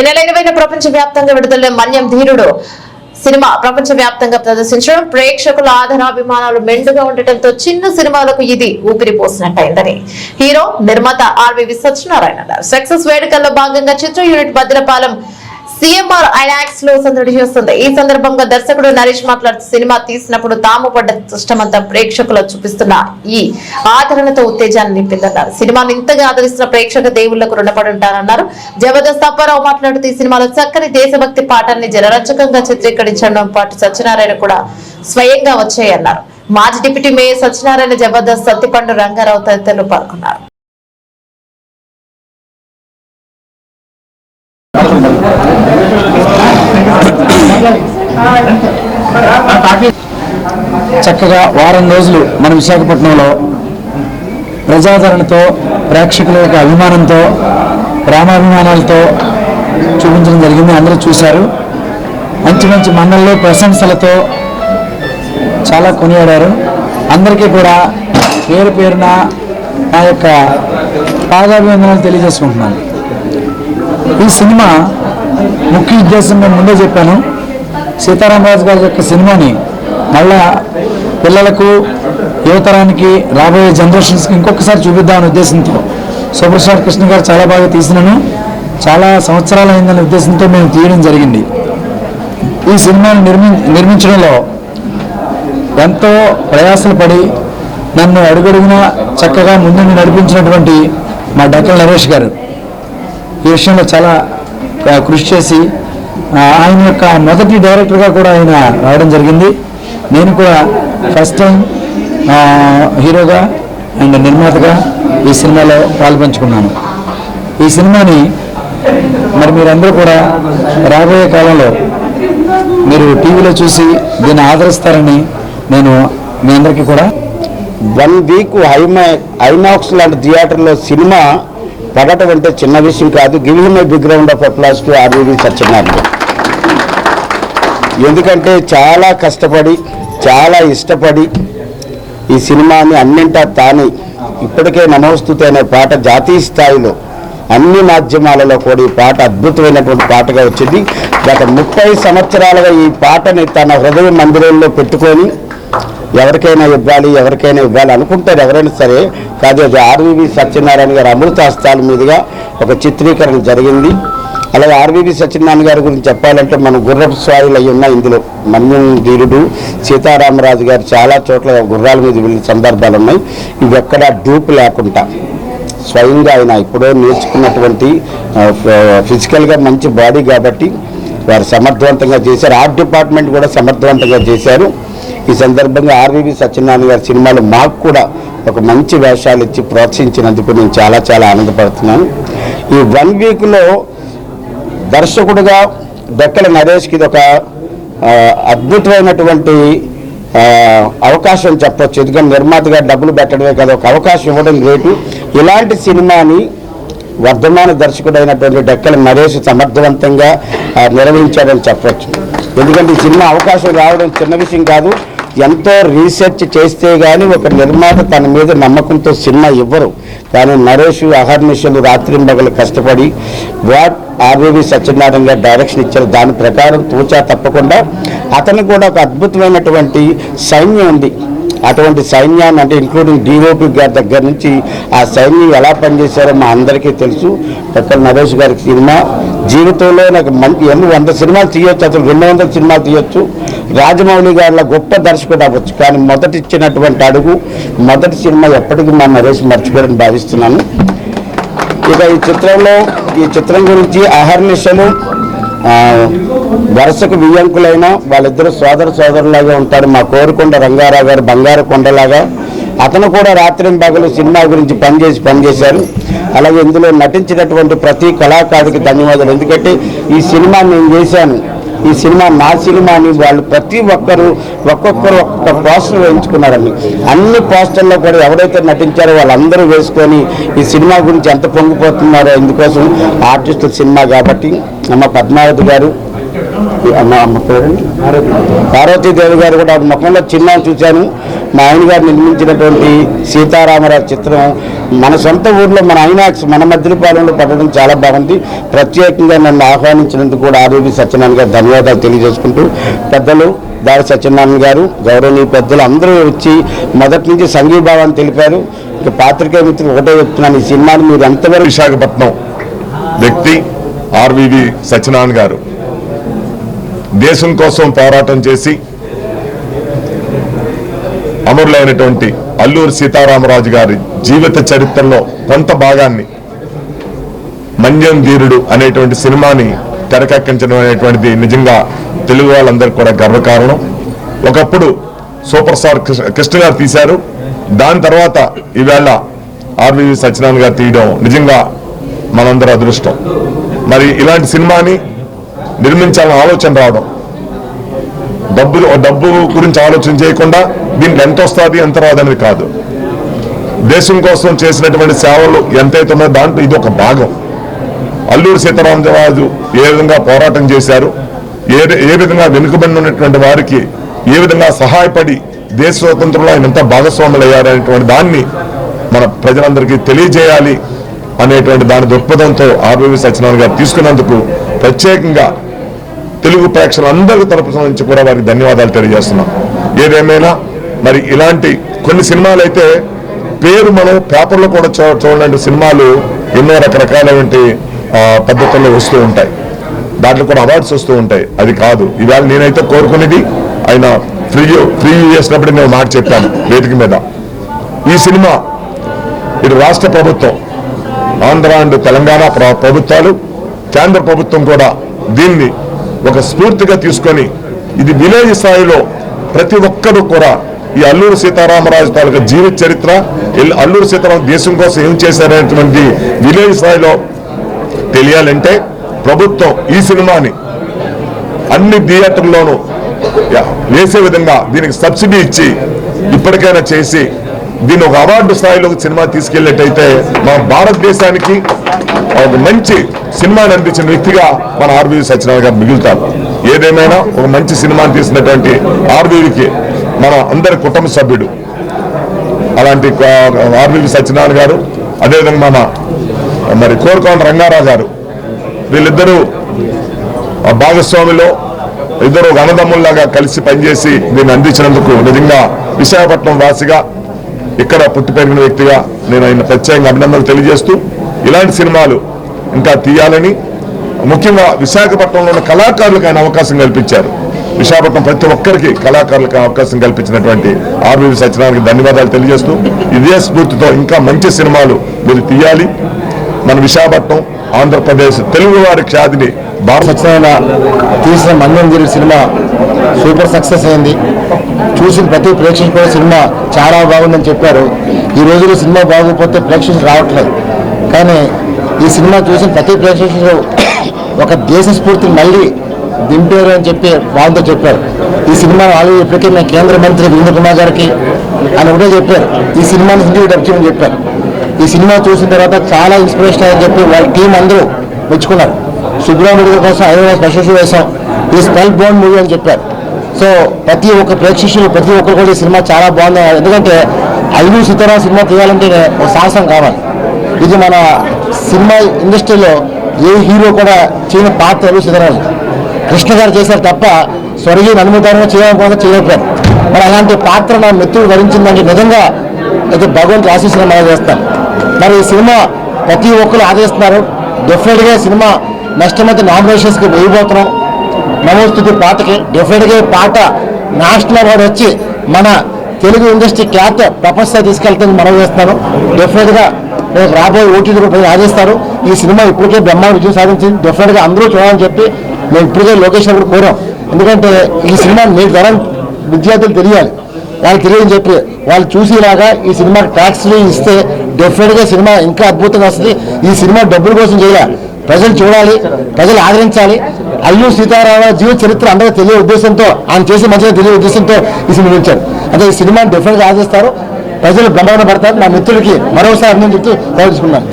ఈ నెల ఇరవైన ప్రపంచ వ్యాప్తంగా విడుదల మన్యం ధీరుడు సినిమా ప్రపంచ వ్యాప్తంగా ప్రదర్శించడం. ప్రేక్షకుల ఆధారాభిమానాలు మెండుగా ఉండటంతో చిన్న సినిమాలకు ఇది ఊపిరి పోసినట్టయిందని. హీరో నిర్మాత ఆర్వి సత్యనారాయణ సక్సెస్ వేడుకల్లో భాగంగా చిత్ర యూనిట్ భద్రపాలెం సీఎంఆర్ ఐనాక్స్లో సందడి చేస్తుంది. ఈ సందర్భంగా దర్శకుడు నరేష్ మాట్లాడుతూ సినిమా తీసినప్పుడు తాము పడ్డ కష్టమంతా ప్రేక్షకులు చూపిస్తున్న ఈ ఆదరణతో ఉత్తేజాన్ని నింపిందన్నారు. సినిమాను ఇంతగా ఆదరిస్తున్న ప్రేక్షక దేవుళ్ళకు రుణపడి ఉంటారన్నారు జబర్దస్త్ అప్పారావు మాట్లాడుతూ ఈ సినిమాలో చక్కని దేశభక్తి పాఠాన్ని జనరంజకంగా చిత్రీకరించడం పాటు సత్యనారాయణ కూడా స్వయంగా వచ్చాయన్నారు. మాజీ డిప్యూటీ మేయర్ సత్యనారాయణ జబర్దస్త్ సత్తిపండు రంగారావు తదితరులు పాల్గొన్నారు. చక్కగా వారం రోజులు మన విశాఖపట్నంలో ప్రజాదరణతో ప్రేక్షకుల యొక్క అభిమానంతో ప్రేమాభిమానాలతో చూపించడం జరిగింది. అందరూ చూశారు. మంచి మంచి మండల్లో ప్రశంసలతో చాలా కొనియాడారు. అందరికీ కూడా పేరు పేరున నా యొక్క పాదాభివందనాలు తెలియజేసుకుంటున్నాను. ఈ సినిమా ముఖ్య ఉద్దేశం నేను ముందే చెప్పాను. సీతారామరాజు గారి యొక్క సినిమాని మళ్ళా పిల్లలకు యువతరానికి రాబోయే జనరేషన్స్కి ఇంకొకసారి చూపిద్దామనే ఉద్దేశంతో సూపర్ స్టార్ కృష్ణ గారు చాలా బాగా తీసినను. చాలా సంవత్సరాలు అయిందనే ఉద్దేశంతో మేము తీయడం జరిగింది. ఈ సినిమాను నిర్మి నిర్మించడంలో ఎంతో ప్రయాసలు పడి నన్ను అడుగడుగునా చక్కగా ముందుండి నడిపించినటువంటి మా డాక్టర్ నరేష్ గారు. ఈ విషయంలో చాలా కృషి చేసి ఆయన యొక్క మొదటి డైరెక్టర్గా కూడా ఆయన రావడం జరిగింది. నేను కూడా ఫస్ట్ టైం హీరోగా అండ్ నిర్మాతగా ఈ సినిమాలో పాల్పంచుకున్నాను. ఈ సినిమాని మరి మీరందరూ కూడా రాబోయే కాలంలో మీరు టీవీలో చూసి దీన్ని ఆదరిస్తారని నేను మీ అందరికీ కూడా వన్ వీక్ హైమా ఐమాక్స్ లాంటి థియేటర్లో సినిమా పడటం అంటే చిన్న విషయం కాదు. Give him a big ground of applause to RVV Satyanarayana. ఎందుకంటే చాలా కష్టపడి చాలా ఇష్టపడి ఈ సినిమాని అన్నింటా తానే ఇప్పటికే నమోస్తుతి అనే పాట జాతీయ స్థాయిలో అన్ని మాధ్యమాలలో కూడా ఈ పాట అద్భుతమైనటువంటి పాటగా వచ్చింది. గత ముప్పై సంవత్సరాలుగా ఈ పాటని తన హృదయ మందిరంలో పెట్టుకొని ఎవరికైనా ఇవ్వాలి ఎవరికైనా ఇవ్వాలి అనుకుంటారు ఎవరైనా సరే. కాదు అది ఆర్వీవి సత్యనారాయణ గారి అమృతాస్తాల మీదుగా ఒక చిత్రీకరణ జరిగింది. అలాగే ఆర్వీవి సత్యనారాయణ గారి గురించి చెప్పాలంటే మన గుర్రపు స్వాయులు అయి ఉన్నాయి ఇందులో. మన్యం ధీరుడు సీతారామరాజు గారు చాలా చోట్ల గుర్రాల మీద వెళ్ళిన సందర్భాలు ఉన్నాయి. ఇవి ఎక్కడా డూప్ లేకుండా స్వయంగా ఆయన ఇప్పుడో నేర్చుకున్నటువంటి ఫ- ఫిజికల్గా మంచి బాడీ కాబట్టి వారు సమర్థవంతంగా చేశారు. ఆర్ట్ డిపార్ట్మెంట్ కూడా సమర్థవంతంగా చేశారు. ఈ సందర్భంగా ఆర్వీవి సత్యనారాయణ గారి సినిమాలు మాకు కూడా ఒక మంచి వేషాలు ఇచ్చి ప్రోత్సహించినందుకు నేను చాలా చాలా ఆనందపడుతున్నాను. ఈ వన్ వీక్లో దర్శకుడుగా దొక్కల నరేష్కి ఇది ఒక అద్భుతమైనటువంటి అవకాశం చెప్పొచ్చు. ఎందుకంటే నిర్మాతగా డబ్బులు పెట్టడమే కదా ఒక అవకాశం ఇవ్వడం గ్రేటు ఇలాంటి సినిమాని వర్ధమాన దర్శకుడైనటువంటి డెక్కల నరేష్ సమర్థవంతంగా నిర్వహించాడని చెప్పవచ్చు ఎందుకంటే ఈ సినిమా అవకాశం రావడం చిన్న విషయం కాదు. ఎంతో రీసెర్చ్ చేస్తే కానీ ఒక నిర్మాత తన మీద నమ్మకంతో సినిమా ఇవ్వరు. కానీ నరేష్ అహర్నిశలు రాత్రింబగలు కష్టపడి వాట్ ఆర్వీవి సత్యనారాయణ గారు డైరెక్షన్ ఇచ్చారు. దాని ప్రకారం తూచా తప్పకుండా అతనికి కూడా ఒక అద్భుతమైనటువంటి సైన్యం ఉంది. అటువంటి సైన్యాన్ని అంటే ఇంక్లూడింగ్ డిఓపి గారి దగ్గర నుంచి ఆ సైన్యం ఎలా పనిచేశారో మా అందరికీ తెలుసు. డక్కల నరేష్ గారి సినిమా. జీవితంలో నాకు మంచి ఎన్ని వంద సినిమాలు తీయొచ్చు అసలు రెండు వందల సినిమాలు తీయొచ్చు. రాజమౌళి గారిలో గొప్ప దర్శకుడు అవ్వచ్చు. కానీ మొదటి ఇచ్చినటువంటి అడుగు మొదటి సినిమా ఎప్పటికీ మా నరేష్ మర్చిపోయారని భావిస్తున్నాను. ఇక ఈ చిత్రంలో ఈ చిత్రం గురించి అహర్నిశలు వరుసకు వియ్యంకులైన వాళ్ళిద్దరు సోదర సోదరులాగా ఉంటారు. మా కోరుకొండ రంగారావు గారు బంగారు కొండలాగా. అతను కూడా రాత్రి పగలు సినిమా గురించి పనిచేసి పనిచేశారు. అలాగే ఇందులో నటించినటువంటి ప్రతి కళాకారుడికి ధన్యవాదాలు. ఎందుకంటే ఈ సినిమా నేను చేశాను. ఈ సినిమా నా సినిమా అని వాళ్ళు ప్రతి ఒక్కరు ఒక్కొక్కరు ఒక్కొక్క పోస్టర్ వేయించుకున్నారండి. అన్ని పోస్టర్లో కూడా ఎవరైతే నటించారో వాళ్ళందరూ వేసుకొని ఈ సినిమా గురించి ఎంత పొంగిపోతున్నారో ఇందుకోసం ఆర్టిస్ట్ సినిమా కాబట్టి అమ్మ పద్మావతి గారు అమ్మ అమ్మ పేరు పార్వతీదేవి గారు కూడా ముఖంలో చిన్న చూశాను. మా ఆయన గారు నిర్మించినటువంటి సీతారామరాజు చిత్రం మన సొంత ఊర్లో మన ఐనాక్స్ మన మధ్యపాలెంలో పడడం చాలా బాగుంది. ప్రత్యేకంగా నన్ను ఆహ్వానించినందుకు కూడా ఆరోగ్య సత్యనారాయణ గారు ధన్యవాదాలు తెలియజేసుకుంటూ పెద్దలు దారి సత్యనారాయణ గారు గౌరవనీయ పెద్దలు అందరూ వచ్చి మొదటి నుంచి సంఘీభావాన్ని తెలిపారు. ఇక పాత్రికేయ మిత్రులు ఒకటే చెప్తున్నాను ఈ సినిమాని మీరు ఎంతవరకు విశాఖపట్నం వ్యక్తి ఆర్వివి సత్యనారాయణ గారు. దేశం కోసం పోరాటం చేసి అమరులైనటువంటి అల్లూరి సీతారామరాజు గారి జీవిత చరిత్రలో కొంత భాగాన్ని మంజం ధీరుడు అనేటువంటి సినిమాని తెరకెక్కించడం అనేటువంటిది నిజంగా తెలుగు వాళ్ళందరికీ కూడా గర్వకారణం. ఒకప్పుడు సూపర్ స్టార్ కృష్ణ గారు తీశారు. దాని తర్వాత ఈవేళ ఆర్వీవి సత్యనారాయణ గారు తీయడం నిజంగా మనందరూ అదృష్టం. మరి ఇలాంటి సినిమాని నిర్మించాలని ఆలోచన రావడం డబ్బులు డబ్బు గురించి ఆలోచన చేయకుండా దీనికి ఎంత వస్తుంది ఎంత రాదనేది కాదు. దేశం కోసం చేసినటువంటి సేవలు ఎంతైతే ఉన్నాయో దాంట్లో ఇది ఒక భాగం. అల్లూరి సీతారామరాజు ఏ విధంగా పోరాటం చేశారు ఏ ఏ విధంగా వెనుకబడి ఉన్నటువంటి వారికి ఏ విధంగా సహాయపడి దేశ స్వాతంత్రంలో ఆయన ఎంత భాగస్వాములు అయ్యారనేటువంటి దాన్ని మన ప్రజలందరికీ తెలియజేయాలి అనేటువంటి దాని దృక్పథంతో ఆర్వీవి సత్యనారాయణ గారు తీసుకున్నందుకు ప్రత్యేకంగా తెలుగు ప్రేక్షకులందరి తరపు నుంచి కూడా వారికి ధన్యవాదాలు తెలియజేస్తున్నాం. ఏదేమైనా మరి ఇలాంటి కొన్ని సినిమాలు అయితే పేరు మనం పేపర్లో కూడా చూ సినిమాలు ఎన్నో రకరకాలైనటువంటి పద్ధతుల్లో వస్తూ ఉంటాయి. దాంట్లో కూడా అవార్డ్స్ వస్తూ ఉంటాయి. అది కాదు. ఇవాళ నేనైతే కోరుకునేది ఆయన ఫ్రీ ఫ్రీ చేసినప్పుడు నేను మాట చెప్పాను వేదిక మీద. ఈ సినిమా ఇటు రాష్ట్ర ప్రభుత్వం ఆంధ్ర అండ్ తెలంగాణ ప్రభుత్వాలు కేంద్ర ప్రభుత్వం కూడా దీన్ని ఒక స్ఫూర్తిగా తీసుకొని ఇది విలేజ్ స్థాయిలో ప్రతి ఒక్కరూ కూడా ఈ అల్లూరు సీతారామరాజు తాలూకా జీవిత చరిత్ర అల్లూరు సీతారామ దేశం కోసం ఏం చేశారనేటువంటి విలేజ్ స్థాయిలో తెలియాలంటే ప్రభుత్వం ఈ సినిమాని అన్ని థియేటర్లోనూ వేసే విధంగా దీనికి సబ్సిడీ ఇచ్చి ఇప్పటికైనా చేసి దీన్ని ఒక అవార్డు స్థాయిలో సినిమా తీసుకెళ్ళేటైతే మన భారతదేశానికి ఒక మంచి సినిమాని అందించిన వ్యక్తిగా మన ఆర్బీవి సత్యనారాయణ గారు మిగులుతారు. ఏదేమైనా ఒక మంచి సినిమాని తీసినటువంటి ఆర్బీవికి మన అందరి కుటుంబ సభ్యుడు అలాంటి ఆర్బీవి సత్యనారాయణ గారు అదేవిధంగా మన మరి కోరుకోండి రంగారావు గారు వీళ్ళిద్దరూ భాగస్వామిలో ఇద్దరు ఒక అన్నదమ్ముల్లాగా కలిసి పనిచేసి దీన్ని అందించినందుకు నిజంగా విశాఖపట్నం వాసిగా ఇక్కడ పుట్టి పెరిగిన వ్యక్తిగా నేను ఆయన ప్రత్యేకంగా అభినందనలు తెలియజేస్తూ ఇలాంటి సినిమాలు ఇంకా తీయాలని ముఖ్యంగా విశాఖపట్నంలో ఉన్న కళాకారులకు ఆయన అవకాశం కల్పించారు. విశాఖపట్నం ప్రతి ఒక్కరికి కళాకారులకు అవకాశం కల్పించినటువంటి ఆర్వీవి సత్యనారాయణకి ధన్యవాదాలు తెలియజేస్తూ ఇదే స్ఫూర్తితో ఇంకా మంచి సినిమాలు మీరు తీయాలి. మన విశాఖపట్నం ఆంధ్రప్రదేశ్ తెలుగువారి ఖ్యాతిని భారత సత్యనారాయణ తీసిన మందంగిరి సినిమా సూపర్ సక్సెస్ అయింది. చూసిన ప్రతి ప్రేక్షకుడు కూడా సినిమా చాలా బాగుందని చెప్పారు. ఈ రోజుల్లో సినిమా బాగోకపోతే ప్రేక్షకులు రావట్లేదు. కానీ ఈ సినిమా చూసిన ప్రతి ప్రేక్షకులు ఒక దేశ స్ఫూర్తిని మళ్ళీ దింపారు అని చెప్పి బాగుందో చెప్పారు. ఈ సినిమా వాళ్ళు ఇప్పటికే మేము కేంద్ర మంత్రి వీరేంద్ర కుమార్ గారికి అని కూడా చెప్పారు. ఈ సినిమాని హిందీ డబ్ చెప్పారు. ఈ సినిమా చూసిన తర్వాత చాలా ఇన్స్పిరేషన్ అని చెప్పి వాళ్ళ టీం అందరూ మెచ్చుకున్నారు. సుబ్రహ్మణ్యుడి కోసం ఐదు స్పెషల్ షో వేసాం ఈ స్పెల్ బోన్ మూవీ అని చెప్పారు. సో ప్రతి ఒక్క ప్రేక్షకులు ప్రతి ఒక్కరు కూడా ఈ సినిమా చాలా బాగుంది. ఎందుకంటే ఐదు సుతరా సినిమా తీయాలంటే ఒక సాహసం కావాలి. ఇది మన సినిమా ఇండస్ట్రీలో ఏ హీరో కూడా చేయని పాత్ర అల్లు కృష్ణ గారు చేశారు తప్ప స్వర్గీయ అనుమతారంగా చేయాలనుకున్నా చేయలేకపోయారు మరి అలాంటి పాత్ర నా మిత్రుడు వరించిందంటే నిజంగా అయితే భగవంతుడు ఆశీస్సులు మనం చేస్తాం. మరి ఈ సినిమా ప్రతి ఒక్కరు ఆదరిస్తున్నారు డెఫినెట్గా సినిమా నెక్స్ట్ మంత్ నామినేషన్స్కి వేయబోతున్నాం. నమోస్తుతి పాటకి డెఫినెట్గా పాట నేషనల్ అవార్డు వచ్చి మన తెలుగు ఇండస్ట్రీ క్లాత్ ప్రపంచ తీసుకెళ్తాను మనం చేస్తాను. డెఫినెట్గా రేపు రాబోయే ఓటీటీ రూపాయలు ఆదేస్తారు ఈ సినిమా ఇప్పటికే బ్రహ్మాండ విజయం సాధించింది. డెఫినెట్గా అందరూ చూడాలని చెప్పి మేము ఇప్పటికే లొకేషన్ కూడా కోరాం. ఎందుకంటే ఈ సినిమా మీ తరం విద్యార్థులు తెలియాలి. వాళ్ళు తెలియని చెప్పి వాళ్ళు చూసేలాగా ఈ సినిమా ట్యాక్స్లు ఇస్తే డెఫినెట్గా సినిమా ఇంకా అద్భుతంగా వస్తుంది. ఈ సినిమా డబ్బుల కోసం చేయాలి. ప్రజలు చూడాలి. ప్రజలు ఆదరించాలి. అల్లు సీతారామ జీవ చరిత్ర అందరూ తెలియ ఉద్దేశంతో ఆయన చేసే మంచిగా తెలియ ఉద్దేశంతో ఈ సినిమా ఇచ్చారు అంటే ఈ సినిమాని డెఫినెట్గా ఆశిస్తారు ప్రజలు బ్రహ్మాండ పడతారు. నా మిత్రులకి మరోసారి నేను చెప్తూ తీసుకున్నాను